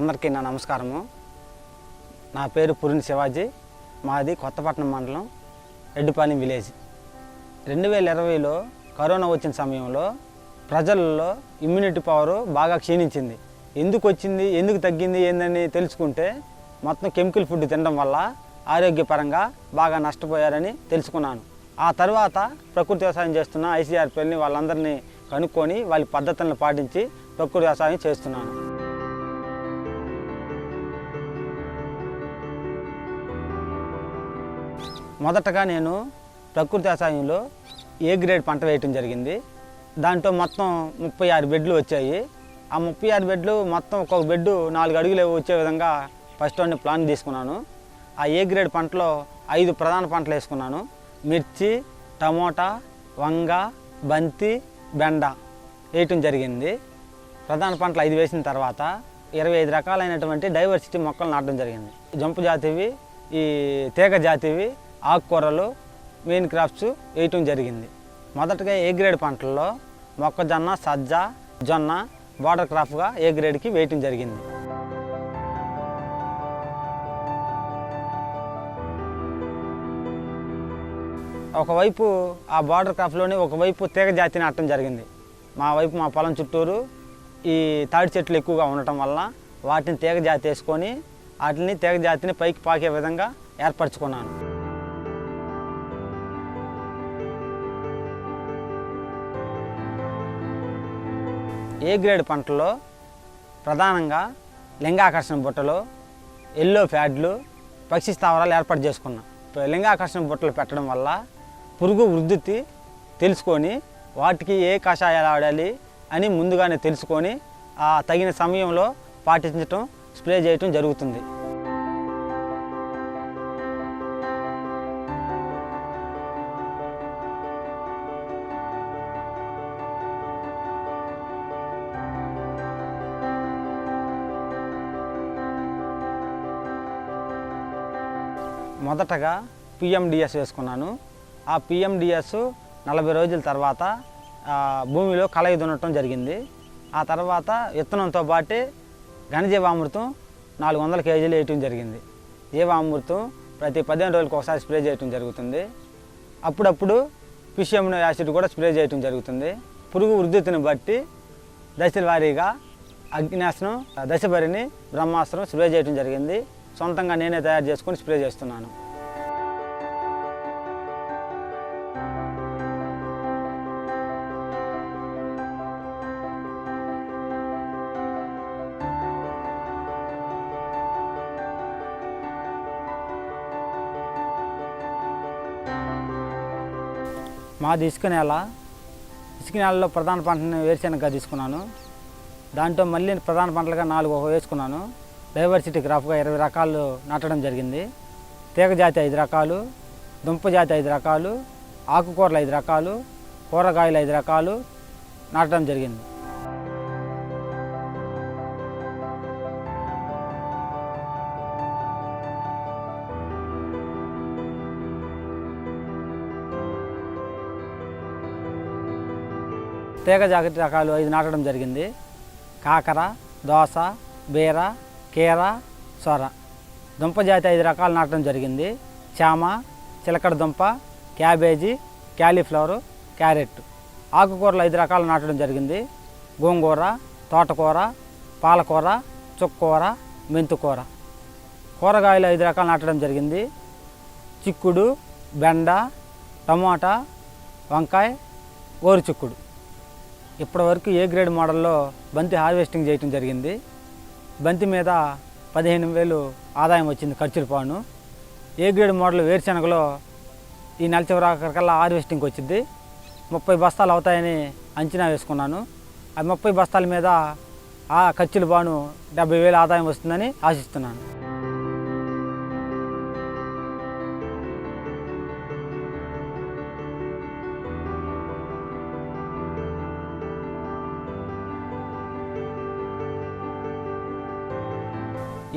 అందరికీ నా నమస్కారము. నా పేరు పురిని శివాజీ. మాది కొత్తపట్నం మండలం ఎడ్డుపాని విలేజ్. రెండు వేల ఇరవైలో కరోనా వచ్చిన సమయంలో ప్రజల్లో ఇమ్యూనిటీ పవర్ బాగా క్షీణించింది. ఎందుకు వచ్చింది ఎందుకు తగ్గింది ఏందని తెలుసుకుంటే మొత్తం కెమికల్ ఫుడ్ తినడం వల్ల ఆరోగ్యపరంగా బాగా నష్టపోయారని తెలుసుకున్నాను. ఆ తర్వాత ప్రకృతి వ్యవసాయం చేస్తున్న ఐసీఆర్పీఎల్ని వాళ్ళందరినీ కనుక్కొని వాళ్ళ పద్ధతులను పాటించి ప్రకృతి వ్యవసాయం చేస్తున్నాను. మొదటగా నేను ప్రకృతి వ్యవసాయంలో ఏ గ్రేడ్ పంట వేయటం జరిగింది. దాంట్లో మొత్తం ముప్పై ఆరు బెడ్లు వచ్చాయి. ఆ ముప్పై ఆరు బెడ్లు మొత్తం ఒక్కొక్క బెడ్ నాలుగు అడుగులు వచ్చే విధంగా ఫస్ట్ అన్ని ప్లాన్ తీసుకున్నాను. ఆ ఏ గ్రేడ్ పంటలో ఐదు ప్రధాన పంటలు వేసుకున్నాను. మిర్చి టమోటా వంగ బంతి బెండ వేయటం జరిగింది. ప్రధాన పంటలు ఐదు వేసిన తర్వాత ఇరవై ఐదు రకాలైనటువంటి డైవర్సిటీ మొక్కలు నాటడం జరిగింది. జంపు జాతివి ఈ తీగ జాతివి ఆకుకూరలు మెయిన్ క్రాప్స్ వేయటం జరిగింది. మొదటగా ఏ గ్రేడ్ పంటల్లో మొక్కజొన్న సజ్జ జొన్న బార్డర్ క్రాప్గా ఏ గ్రేడ్కి వేయటం జరిగింది. ఒకవైపు ఆ బార్డర్ క్రాప్లోనే ఒకవైపు తీగ జాతిని నాటడం జరిగింది. మా వైపు మా పొలం చుట్టూరు ఈ తాడి చెట్లు ఎక్కువగా ఉండటం వల్ల వాటిని తీగ జాతి వేసుకొని వాటిని తీగ జాతిని పైకి పాకే విధంగా ఏర్పరచుకున్నాను. ఏ గ్రేడ్ పంటలో ప్రధానంగా లింగాకర్షణ బుట్టలు ఎల్లో ప్యాడ్లు పక్షి స్థావరాలు ఏర్పాటు చేసుకున్నాం. లింగాకర్షణ బుట్టలు పెట్టడం వల్ల పురుగు వృద్ధి తెలుసుకొని వాటికి ఏ కషాయాలు ఆడాలి అని ముందుగానే తెలుసుకొని ఆ తగిన సమయంలో పాటించటం స్ప్రే చేయటం జరుగుతుంది. మొదటగా పిఎండిఎస్ వేసుకున్నాను. ఆ పిఎండిఎస్ నలభై రోజుల తర్వాత భూమిలో కలయి దున్నటం జరిగింది. ఆ తర్వాత విత్తనంతో పాటు ఘనజీవామృతం నాలుగు వందల కేజీలు వేయటం జరిగింది. జీవామృతం ప్రతి పదిహేను రోజులకు ఒకసారి స్ప్రే చేయటం జరుగుతుంది. అప్పుడప్పుడు పిషియమినో యాసిడ్ కూడా స్ప్రే చేయటం జరుగుతుంది. పురుగు వృద్ధిని బట్టి దశల వారీగా అగ్నాస్త్రం దశభరిని బ్రహ్మాస్త్రం స్ప్రే చేయడం జరిగింది. సొంతంగా నేనే తయారు చేసుకొని స్ప్రే చేస్తున్నాను. మాది ఇసుక నేల. ఇసుక నేలలో ప్రధాన పంటను వేరుశెనగగా తీసుకున్నాను. దాంట్లో మళ్ళీ ప్రధాన పంటలుగా నాలుగు వేసుకున్నాను. డైవర్సిటీ క్రాప్గా ఇరవై రకాలు నాటడం జరిగింది. తీగ జాతి ఐదు రకాలు దుంప జాతి ఐదు రకాలు ఆకుకూరలు ఐదు రకాలు కూరగాయలు ఐదు రకాలు నాటడం జరిగింది. తీగ జాతి రకాలు ఐదు నాటడం జరిగింది. కాకర దోస బీర కీర సొర. దుంప జాతి ఐదు రకాలు నాటడం జరిగింది. చామ చిలకడ దుంప క్యాబేజీ క్యాలీఫ్లవరు క్యారెట్. ఆకుకూరలు ఐదు రకాలు నాటడం జరిగింది. గోంగూర తోటకూర పాలకూర చుక్కకూర మెంతుకూర. కూరగాయలు ఐదు రకాలు నాటడం జరిగింది. చిక్కుడు బెండ టమోటా వంకాయ గోరుచిక్కుడు. ఇప్పటివరకు ఏ గ్రేడ్ మోడల్లో బంతి హార్వెస్టింగ్ చేయటం జరిగింది? బంతి మీద పదిహేను వేలు ఆదాయం వచ్చింది ఖర్చుల పాను ఏ గ్రేడ్ మోడల్ వేరుశనగలో ఈ నెల చివరికల్లా హార్వెస్టింగ్కి వచ్చింది ముప్పై బస్తాలు అవుతాయని అంచనా వేసుకున్నాను. ఆ ముప్పై బస్తాల మీద ఆ ఖర్చుల బాను డెబ్బై వేలు ఆదాయం వస్తుందని ఆశిస్తున్నాను.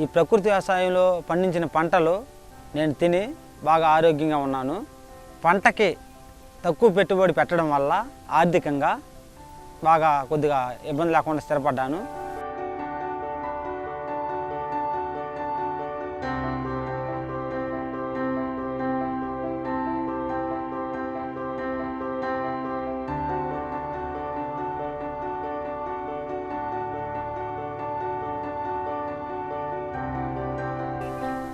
ఈ ప్రకృతి వ్యవసాయంలో పండించిన పంటలు నేను తిని బాగా ఆరోగ్యంగా ఉన్నాను. పంటకి తక్కువ పెట్టుబడి పెట్టడం వల్ల ఆర్థికంగా బాగా కొద్దిగా ఇబ్బంది లేకుండా స్థిరపడ్డాను.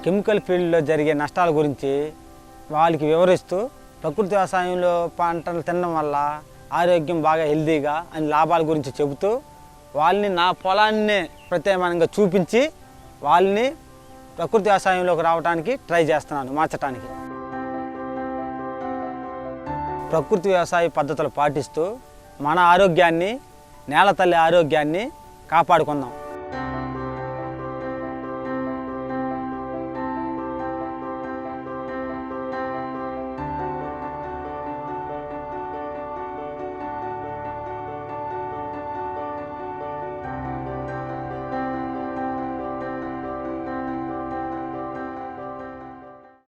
కెమికల్ ఫీల్డ్లో జరిగే నష్టాల గురించి వాళ్ళకి వివరిస్తూ ప్రకృతి వ్యవసాయంలో పంటలు తినడం వల్ల ఆరోగ్యం బాగా హెల్తీగా అని లాభాల గురించి చెబుతూ వాళ్ళని నా పొలాన్ని ప్రత్యేకంగా చూపించి వాళ్ళని ప్రకృతి వ్యవసాయంలోకి రావడానికి ట్రై చేస్తున్నాను మార్చడానికి ప్రకృతి వ్యవసాయ పద్ధతులు పాటిస్తూ మన ఆరోగ్యాన్ని నేల తల్లి ఆరోగ్యాన్ని కాపాడుకుందాం.